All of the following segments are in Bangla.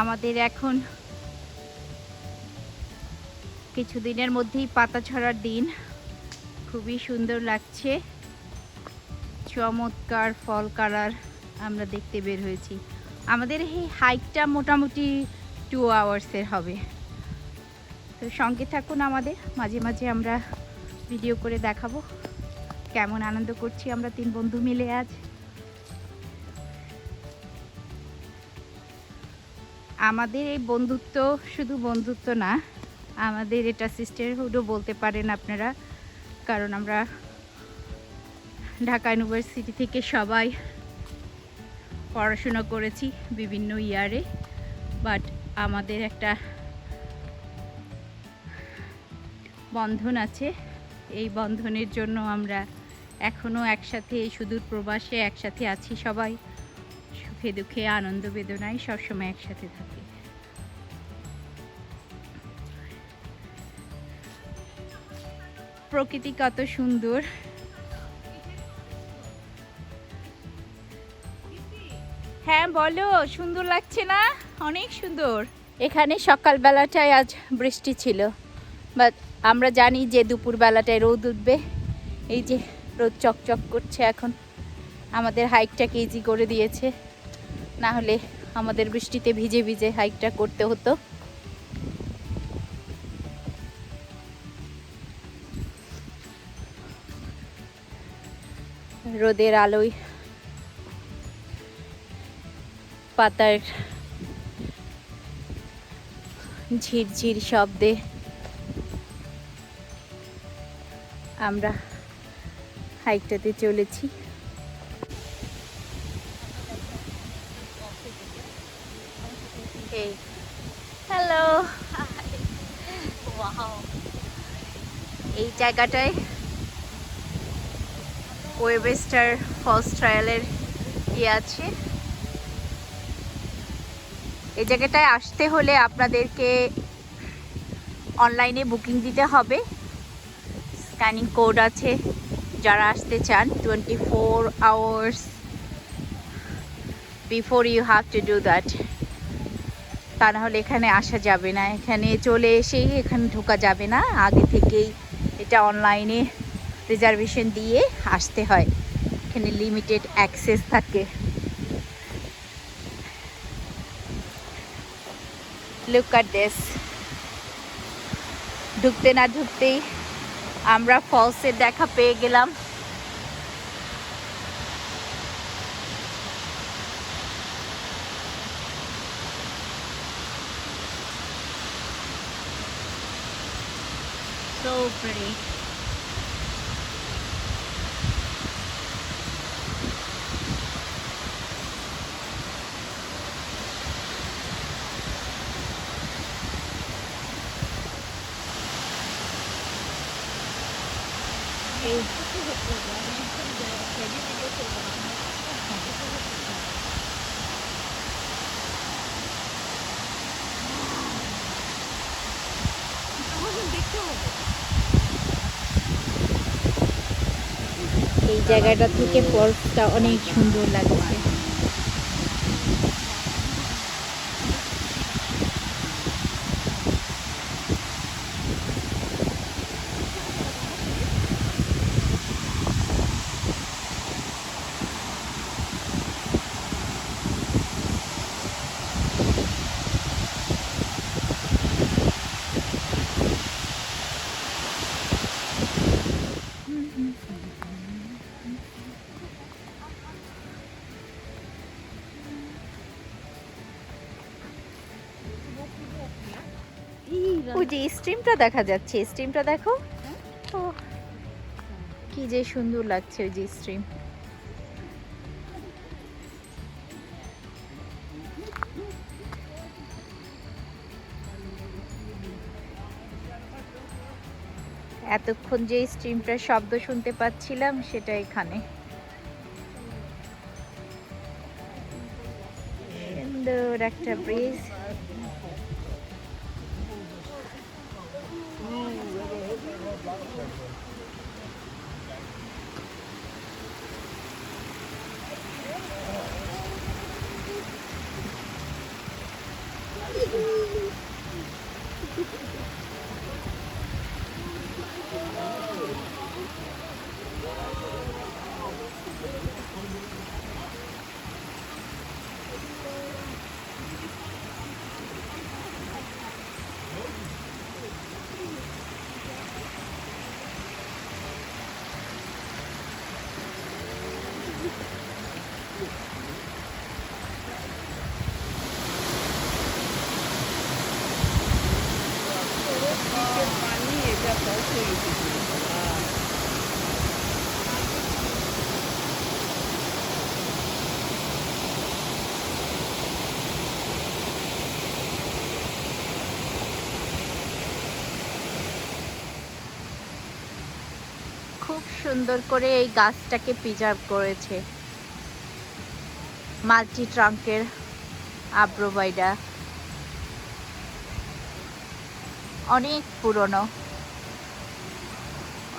আমাদের এখন কিছুদিনের মধ্যেই পাতা ছড়ার দিন। খুবই সুন্দর লাগছে। চমৎকার ফল কালার আমরা দেখতে বের হয়েছি। আমাদের এই হাইকটা মোটামুটি টু আওয়ার্সের হবে। তো সঙ্গে থাকুন আমাদের। মাঝে মাঝে আমরা ভিডিও করে দেখাবো। কেমন আনন্দ করছি আমরা তিন বন্ধু মিলে আজ। আমাদের এই বন্ধুত্ব শুধু বন্ধুত্ব না, আমাদের এটা সিস্টারহুডও বলতে পারেন আপনারা। কারণ আমরা ঢাকা ইউনিভার্সিটি থেকে সবাই পড়াশোনা করেছি বিভিন্ন ইয়ারে বাট আমাদের একটা বন্ধন আছে। এই বন্ধনের জন্য আমরা এখনও একসাথে সুদূর প্রবাসে একসাথে আছি সবাই। সুখে দুঃখে, আনন্দ বেদনায় সবসময় একসাথে থাকি। প্রকৃতি কত সুন্দর। হ্যাঁ বলো, সুন্দর লাগছে না? অনেক সুন্দর। এখানে সকালবেলাটায় আজ বৃষ্টি ছিল, বাট আমরা জানি যে দুপুরবেলাটায় রোদ উঠবে। এই যে রোদ চকচক করছে এখন, আমাদের হাইকটাকে ইজি করে দিয়েছে। না হলে আমাদের বৃষ্টিতে ভিজে ভিজে হাইকটা করতে হতো। রোদের আলোয় পাতার ঝিরঝির শব্দে আমরা হাইকটাতে চলেছি হ্যালো এই জায়গাটায় ওয়েবেস্টার ফলস ট্রায়ালের ইয়ে আছে। এই জায়গাটায় আসতে হলে আপনাদেরকে অনলাইনে বুকিং দিতে হবে। স্ক্যানিং কোড আছে, যারা আসতে চান twenty four hours before you have to do that তা নাহলে এখানে আসা যাবে না। এখানে চলে এসেই এখানে ঢোকা যাবে না। আগে থেকেই এটা অনলাইনে রিজার্ভেশন দিয়ে আসতে হয়। এখানে লিমিটেড অ্যাক্সেস থাকে। লুক at this ঢুকতে না ঢুকতেই আমরা ফলসের দেখা পেয়ে গেলাম। so pretty. Thank you. এই জায়গাটা থেকে ফলসটা অনেক সুন্দর লাগছে। স্ট্রিমটা দেখা যাচ্ছে, স্টিমটা দেখো। কি যে সুন্দর লাগছে ওই যে স্ট্রিম এতক্ষণ যে স্ট্রিমটার শব্দ শুনতে পাচ্ছিলাম, সেটা এখানে। সুন্দর একটা ব্রিজ খুব সুন্দর করে এই গাছটাকে প্রিজার্ভ করেছে। মাল্টি ট্রাঙ্কের আব্রোবাইডা। অনেক পুরনো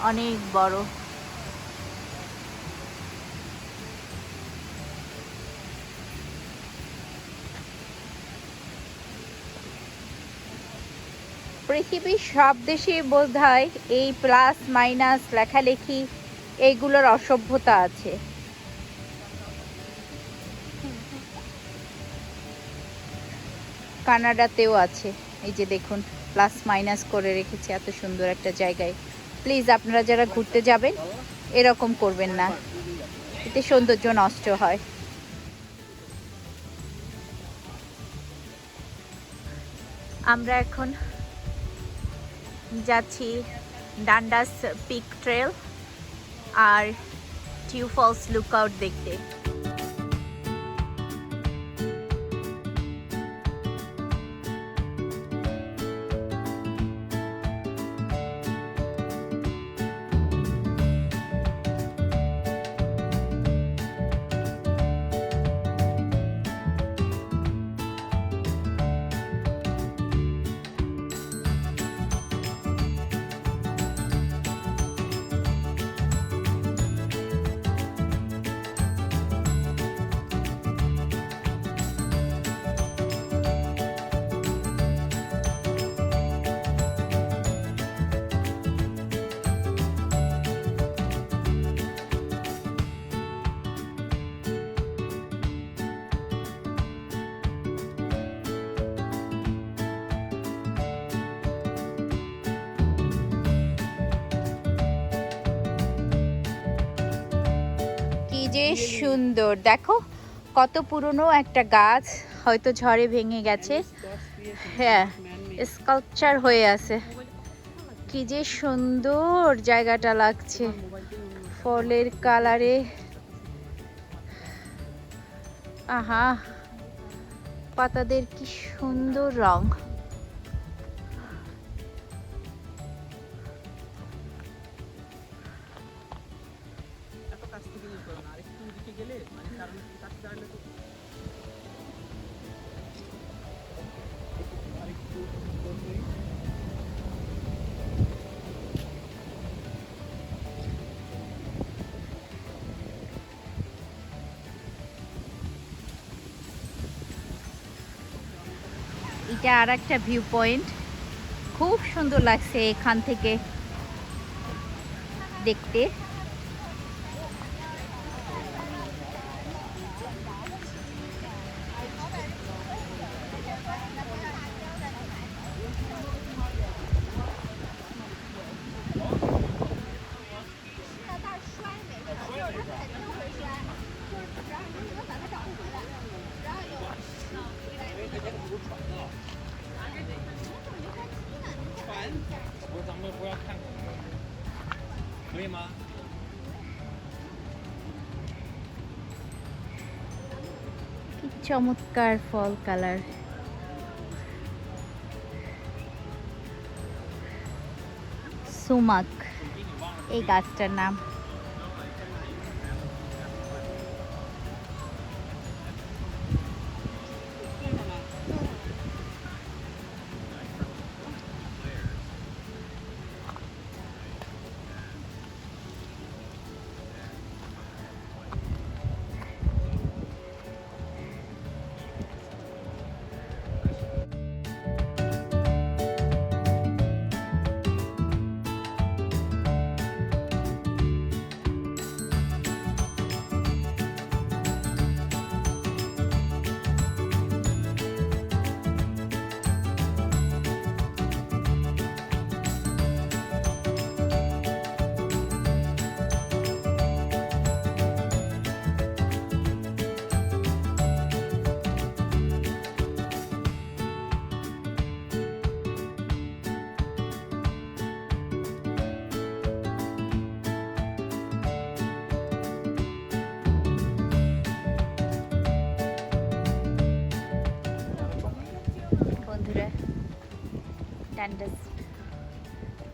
অনেক বড়। পৃথিবীর সব দেশে বোধ হয় এই প্লাস মাইনাস লেখালেখি এইগুলোর অসভ্যতা আছে। কানাডাতেও আছে। এই যে দেখুন, প্লাস মাইনাস করে রেখেছে এত সুন্দর একটা জায়গায়। প্লিজ আপনারা যারা ঘুরতে যাবেন, এরকম করবেন না। এতে সৌন্দর্য নষ্ট হয়। আমরা এখন যাচ্ছি ডান্ডাস পিক ট্রেল আর টিউ ফলস লুকআউট দেখতে। যে সুন্দর। দেখো, কত পুরনো একটা গাছ, হয়তো ঝড়ে ভেঙে গেছে। হ্যাঁ স্কাল্পচার হয়ে আছে। কি যে সুন্দর জায়গাটা লাগছে। ফলের কালারে। আহা, পাতাদের কি সুন্দর রং। এটা আর একটা ভিউ পয়েন্ট খুব সুন্দর লাগছে এখান থেকে দেখতে। চমৎকার ফল কালার। সুমাক এই গাছটার নাম।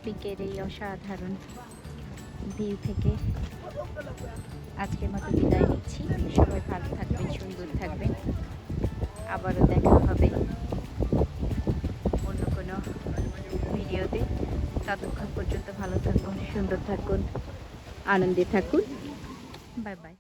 পিকের এই অসাধারণ ভিউ থেকে আজকের মতো বিদায় নিচ্ছি। সবাই ভালো থাকবেন, সুন্দর থাকবেন। আবারও দেখা হবে অন্য কোনো ভিডিওতে। ততক্ষণ পর্যন্ত ভালো থাকুন, সুন্দর থাকুন, আনন্দে থাকুন। Bye bye.